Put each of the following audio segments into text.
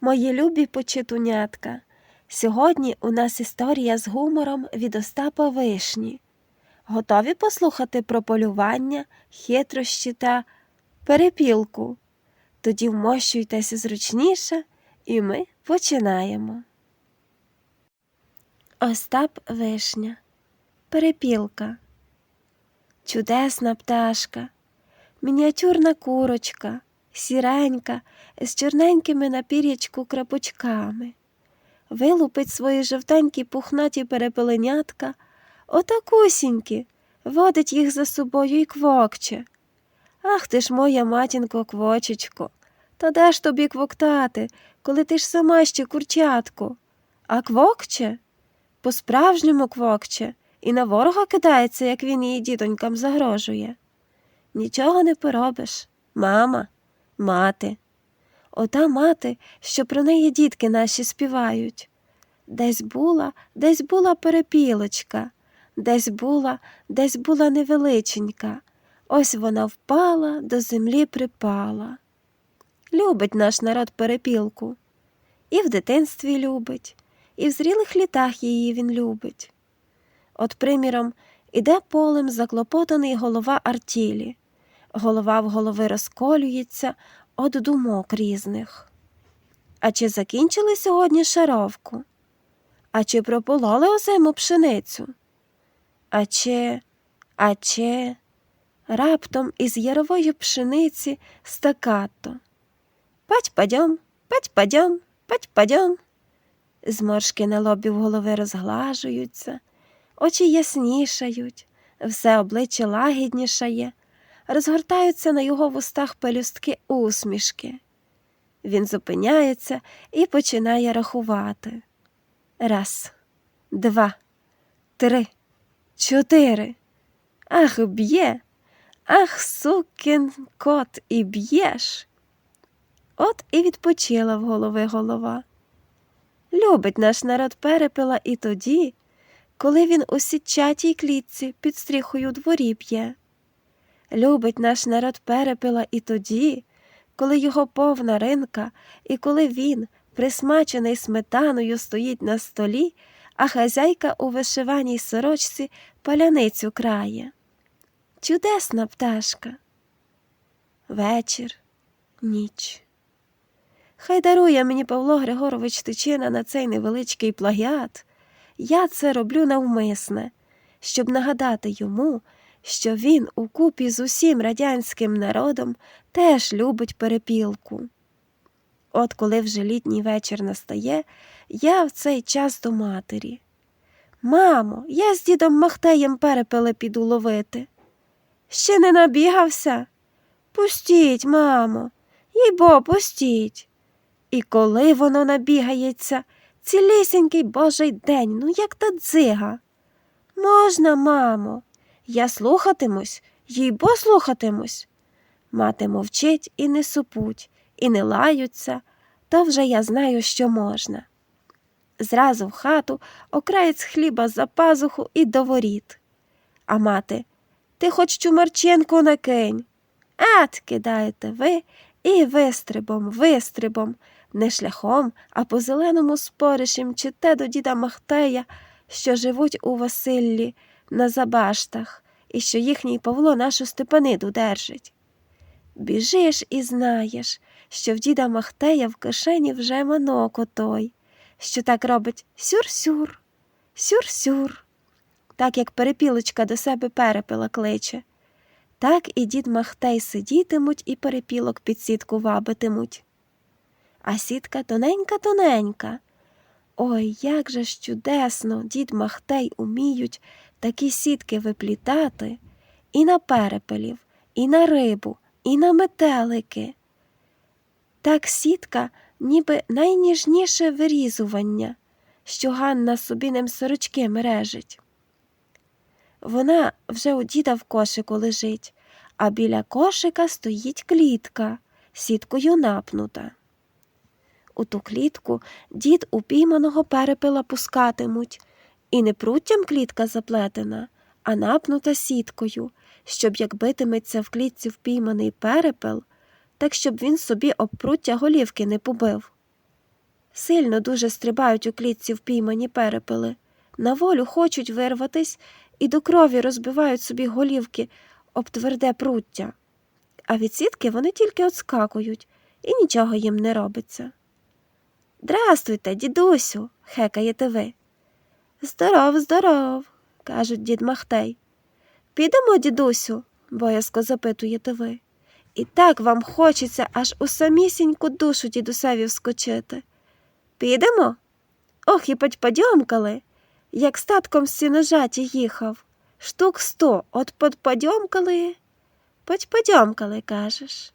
Мої любі почитунятка, сьогодні у нас історія з гумором від Остапа Вишні. Готові послухати про полювання, хитрощі та перепілку? Тоді вмощуйтеся зручніше, і ми починаємо. Остап Вишня. Перепілка. Чудесна пташка, мініатюрна курочка, сіренька, з чорненькими на пір'ячку крапочками. Вилупить свої жовтенькі пухнаті перепеленятка, отакусінькі, водить їх за собою і квокче. Ах ти ж моя матінко квочечко, та де ж тобі квоктати, коли ти ж сама ще курчатко? А квокче? По-справжньому квокче і на ворога кидається, як він її дітонькам загрожує. Нічого не поробиш. Мама, мати. Ота мати, що про неї дітки наші співають. Десь була, десь була перепілочка, десь була, десь була невеличенька. Ось вона впала, до землі припала. Любить наш народ перепілку. І в дитинстві любить, і в зрілих літах її він любить. От, приміром, іде полем заклопотаний голова артілі. Голова в голови розколюється від думок різних. А чи закінчили сьогодні шаровку? А чи пропололи озиму пшеницю? А чи, а чи раптом із ярової пшениці стакато. Пать падьом, пать падьом, пать падьом. Зморшки на лобі в голови розглажуються, очі яснішають, все обличчя лагіднішає, розгортаються на його вустах пелюстки усмішки. Він зупиняється і починає рахувати. Раз, два, три, чотири. Ах, б'є, ах, сукин кот, і б'єш. От і відпочила в голови голова. Любить наш народ перепила і тоді, коли він у сітчатій клітці під стріхою дворі п'є. Любить наш народ перепила і тоді, коли його повна ринка, і коли він, присмачений сметаною, стоїть на столі, а хазяйка у вишиваній сорочці паляницю крає. Чудесна пташка. Вечір, ніч. Хай дарує мені Павло Григорович Тичина на цей невеличкий плагіат. Я це роблю навмисне, щоб нагадати йому, що він укупі з усім радянським народом теж любить перепілку. От коли вже літній вечір настає, я в цей час до матері. Мамо, я з дідом Махтеєм перепели піду ловити. Ще не набігався? Пустіть, мамо, їй бо, пустіть. І коли воно набігається, цілісінький божий день, ну як та дзига. Можна, мамо, я слухатимусь, їй бо слухатимусь. Мати мовчить і не супуть, і не лаються, то вже я знаю, що можна. Зразу в хату окраєць хліба за пазуху і до воріт. А мати, ти хоч чумарченку накинь. Ат, кидаєте ви і вистрибом, вистрибом, не шляхом, а по зеленому споришем чите до діда Махтея, що живуть у Василлі на забаштах, і що їхній Павло нашу Степаниду держить. Біжиш і знаєш, що в діда Махтея в кишені вже манок отой, що так робить сюр-сюр, сюр-сюр, так як перепілочка до себе перепила кличе. Так і дід Махтей сидітимуть і перепілок під сітку вабитимуть. А сітка тоненька-тоненька. Ой, як же ж чудесно дід Махтей уміють такі сітки виплітати і на перепелів, і на рибу, і на метелики. Так сітка, ніби найніжніше вирізування, що Ганна собі ним сорочки мережить. Вона вже у діда в кошику лежить, а біля кошика стоїть клітка, сіткою напнута. У ту клітку дід упійманого перепила пускатимуть, і не пруттям клітка заплетена, а напнута сіткою, щоб як битиметься в клітці впійманий перепел, так щоб він собі об пруття голівки не побив. Сильно дуже стрибають у клітці впіймані перепели, на волю хочуть вирватись і до крові розбивають собі голівки об тверде пруття. А від сітки вони тільки отскакують, і нічого їм не робиться. Здрастуйте, дідусю, хекаєте ви. Здоров, здоров, кажуть дід Махтей. Підемо, дідусю, боязко запитуєте ви. І так вам хочеться аж у самісіньку душу дідусеві вскочити. Підемо? Ох, і подьомкали, як статком з сіножаті їхав. Штук сто от подпадьомкали. Подьомкали, кажеш.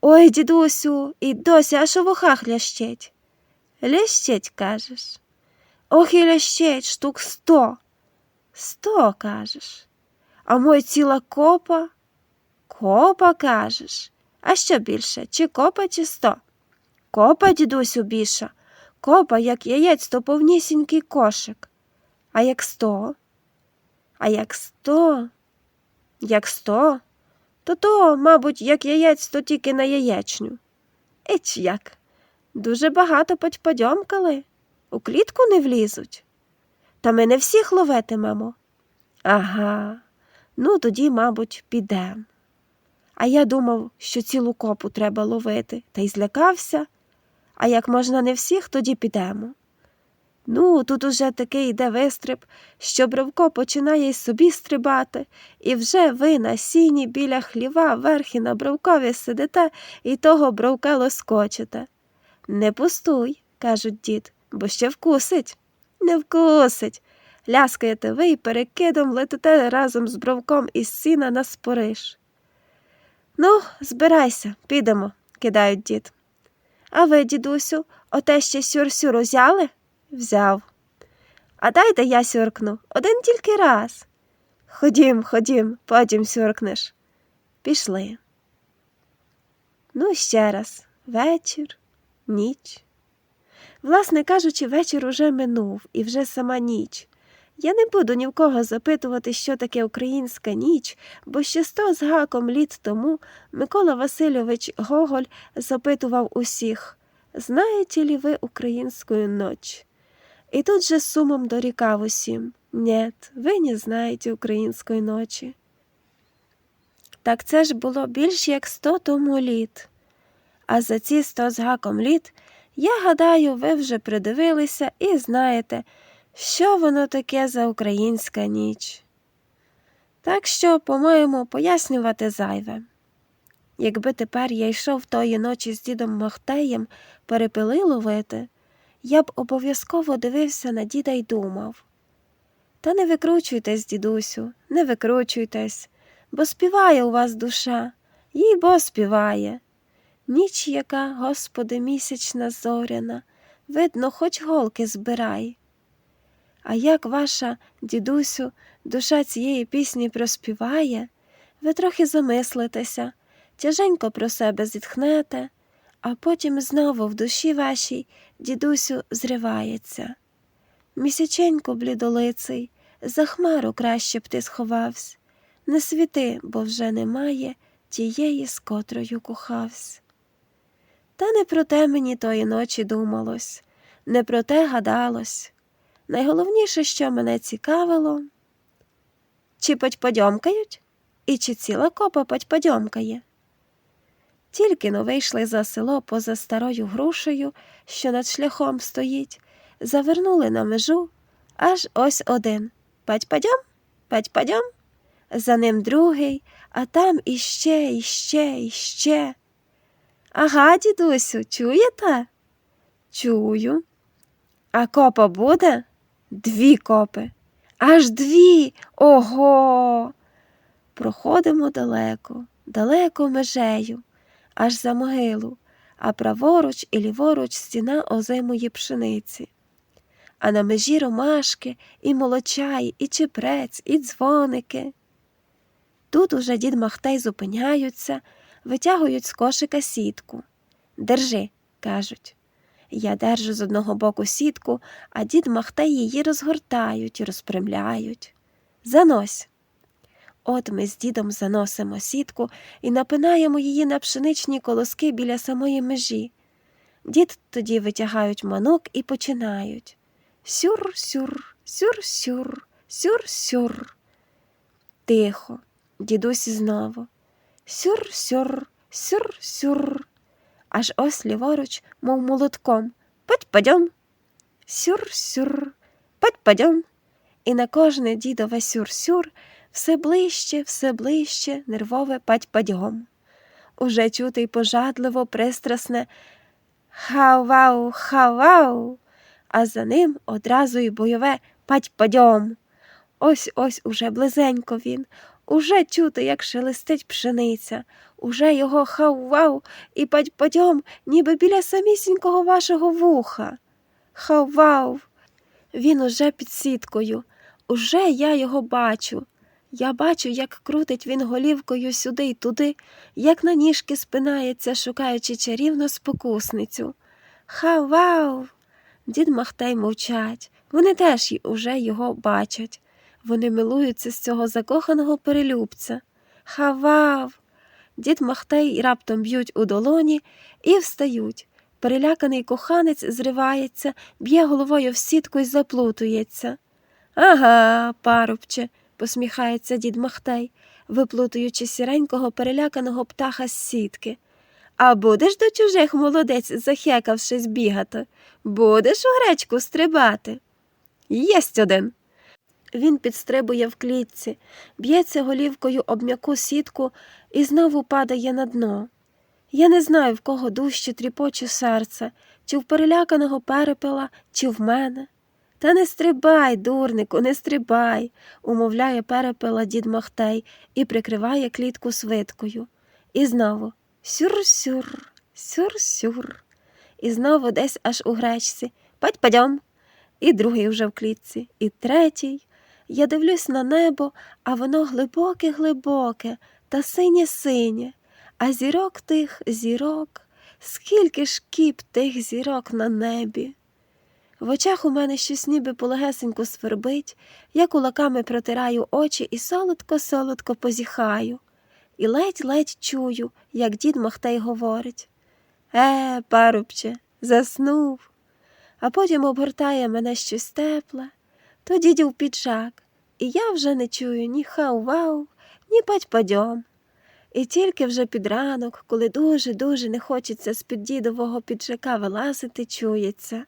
Ой, дідусю, і досі аж у вухах лящить. Лящить, кажеш. Ох, і штук сто. Сто, кажеш. А мой ціла копа? Копа, кажеш. А що більше, чи копа, чи сто? Копа, дідусю, більша. Копа, як яєць, то повнісінький кошик. А як сто? А як сто? Як сто? То то, мабуть, як яєць, то тільки на яєчню. Еч як. Дуже багато подьомкали. У клітку не влізуть. Та ми не всіх ловитимемо. Ага, ну тоді, мабуть, підем. А я думав, що цілу копу треба ловити, та й злякався. А як можна не всіх, тоді підемо. Ну, тут уже такий йде вистриб, що Бровко починає й собі стрибати, і вже ви на сіні біля хліва верхи на бровкові сидите і того бровка лоскочите. Не пустуй, кажуть дід, бо ще вкусить. Не вкусить. Ляскаєте ви і перекидом летите разом з бровком із сіна на спориш. Ну, збирайся, підемо, кидають дід. А ви, дідусю, оте ще сюр-сюр узяли? Взяв. А дайте я сюркну один тільки раз. Ходім, ходім, потім сюркнеш. Пішли. Ну, ще раз вечір, ніч. Власне кажучи, вечір уже минув і вже сама ніч. Я не буду ні в кого запитувати, що таке українська ніч, бо ще сто з гаком літ тому Микола Васильович Гоголь запитував усіх Знаєте ли ви українську ніч? І тут же сумом дорікав усім Нет, ви не знаєте української ночі. Так це ж було більш як сто тому літ. А за ці сто з гаком літ, я гадаю, ви вже придивилися і знаєте, що воно таке за українська ніч. Так що, по-моєму, пояснювати зайве. Якби тепер я йшов тої ночі з дідом Махтеєм перепили ловити, я б обов'язково дивився на діда й думав. Та не викручуйтесь, дідусю, не викручуйтесь, бо співає у вас душа, їй бо співає. Ніч, яка, Господи, місячна зоряна, видно, хоч голки збирай. А як ваша, дідусю, душа цієї пісні проспіває, ви трохи замислитеся, тяженько про себе зітхнете, а потім знову в душі вашій, дідусю, зривається. Місяченько блідолиций, за хмару краще б ти сховавсь, не світи, бо вже немає тієї, з котрою кохавсь. Та не про те мені тої ночі думалось, не про те гадалось. Найголовніше, що мене цікавило, чи подьомкають, і чи ціла копа подьомкає. Тільки но вийшли за село поза старою грушею, що над шляхом стоїть, завернули на межу, аж ось один Падьпадьом, падьпадьом, за ним другий, а там іще, іще, іще. Ага, дідусю, чуєте? Чую. А копа буде? Дві копи. Аж дві. Ого. Проходимо далеко, далеко межею, аж за могилу, а праворуч і ліворуч стіна озимої пшениці. А на межі ромашки, і молочай, і чепрець, і дзвоники. Тут уже дід Махтей зупиняються, витягують з кошика сітку. Держи, кажуть. Я держу з одного боку сітку, а дід Махтей її розгортають розпрямляють. Занось. От ми з дідом заносимо сітку і напинаємо її на пшеничні колоски біля самої межі. Дід тоді витягають манок і починають. Сюр-сюр, сюр-сюр, сюр-сюр. Тихо, дідусь знову. Сюр-сюр, сюр-сюр. Аж ось ліворуч, мов молотком. Пать-падьом. Сюр-сюр, пать-падьом. І на кожне дідове сюр-сюр все ближче, все ближче нервове пать-падьом. Уже чути й пожадливо пристрасне Хау-вау, хау-вау, а за ним одразу й бойове пать-падьом. Ось ось уже близенько він, уже чути, як шелестить пшениця, уже його хау-вау і пать-падьом, ніби біля самісінького вашого вуха. Хау-вау, він уже під сіткою, уже я його бачу. Я бачу, як крутить він голівкою сюди й туди, як на ніжки спинається, шукаючи чарівну спокусницю. Хау-вау! Дід Махтей мовчать. Вони теж уже його бачать. Вони милуються з цього закоханого перелюбця. Хавав! Дід Махтей раптом б'ють у долоні і встають. Переляканий коханець зривається, б'є головою в сітку й заплутується. Ага, парубче, посміхається дід Махтей, виплутуючи сіренького переляканого птаха з сітки. А будеш до чужих молодець, захекавшись бігати, будеш у гречку стрибати. Єсть один. Він підстрибує в клітці, б'ється голівкою об м'яку сітку і знову падає на дно. Я не знаю, в кого дужче тріпоче серце, чи в переляканого перепела, чи в мене. Та не стрибай, дурнику, не стрибай, умовляє перепела дід Махтей і прикриває клітку свиткою. І знову сюр-сюр, сюр-сюр. І знову десь аж у гречці. Падь-падьом. І другий вже в клітці, і третій. Я дивлюсь на небо, а воно глибоке-глибоке та синє-синє, а зірок тих зірок, скільки ж кіп тих зірок на небі. В очах у мене щось ніби полегесенько свербить, я кулаками протираю очі і солодко-солодко позіхаю, і ледь-ледь чую, як дід Махтей говорить. Е, парубче, заснув. А потім обгортає мене щось тепле, то дідів піджак, і я вже не чую ні хау-вау, ні пать-падьом. І тільки вже під ранок, коли дуже-дуже не хочеться з-під дідового піджака вилазити, чується.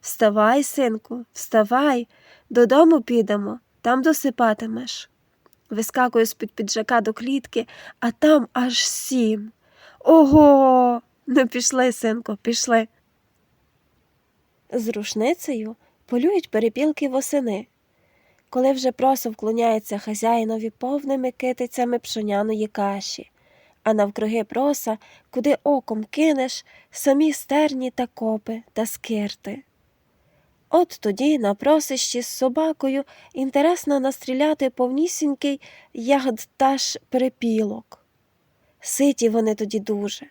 Вставай, синку, вставай, додому підемо, там досипатимеш. Вискакую з-під піджака до клітки, а там аж сім. Ого. Ну, пішли, синку, пішли. З рушницею полюють перепілки восени. Коли вже просо вклоняється хазяїнові повними китицями пшоняної каші, а навкруги проса, куди оком кинеш, самі стерні та копи та скирти. От тоді на просищі з собакою інтересно настріляти повнісінький ягодташ перепілок. Ситі вони тоді дуже.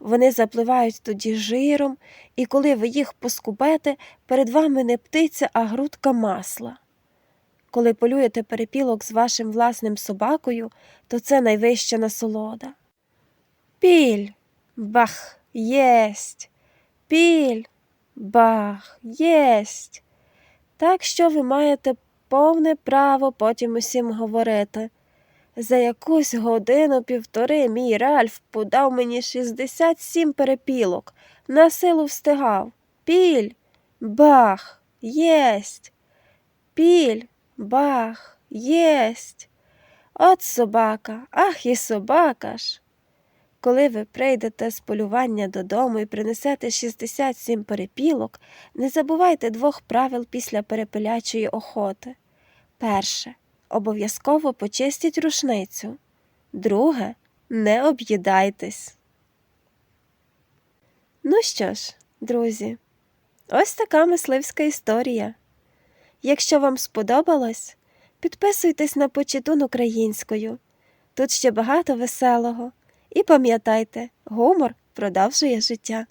Вони запливають тоді жиром, і коли ви їх поскубете, перед вами не птиця, а грудка масла. Коли полюєте перепілок з вашим власним собакою, то це найвища насолода. Піль, бах, єсть, піль, бах, єсть. Так що ви маєте повне право потім усім говорити. За якусь годину півтори мій Ральф подав мені 67 перепілок, на силу встигав. Піль, бах, єсть. Піль, бах, єсть. От собака, ах і собака ж. Коли ви прийдете з полювання додому і принесете 67 перепілок, не забувайте двох правил після перепилячої охоти. Перше. Обов'язково почистіть рушницю. Друге, не об'їдайтесь. Ну що ж, друзі, ось така мисливська історія. Якщо вам сподобалось, підписуйтесь на почитун українською. Тут ще багато веселого. І пам'ятайте, гумор продовжує життя.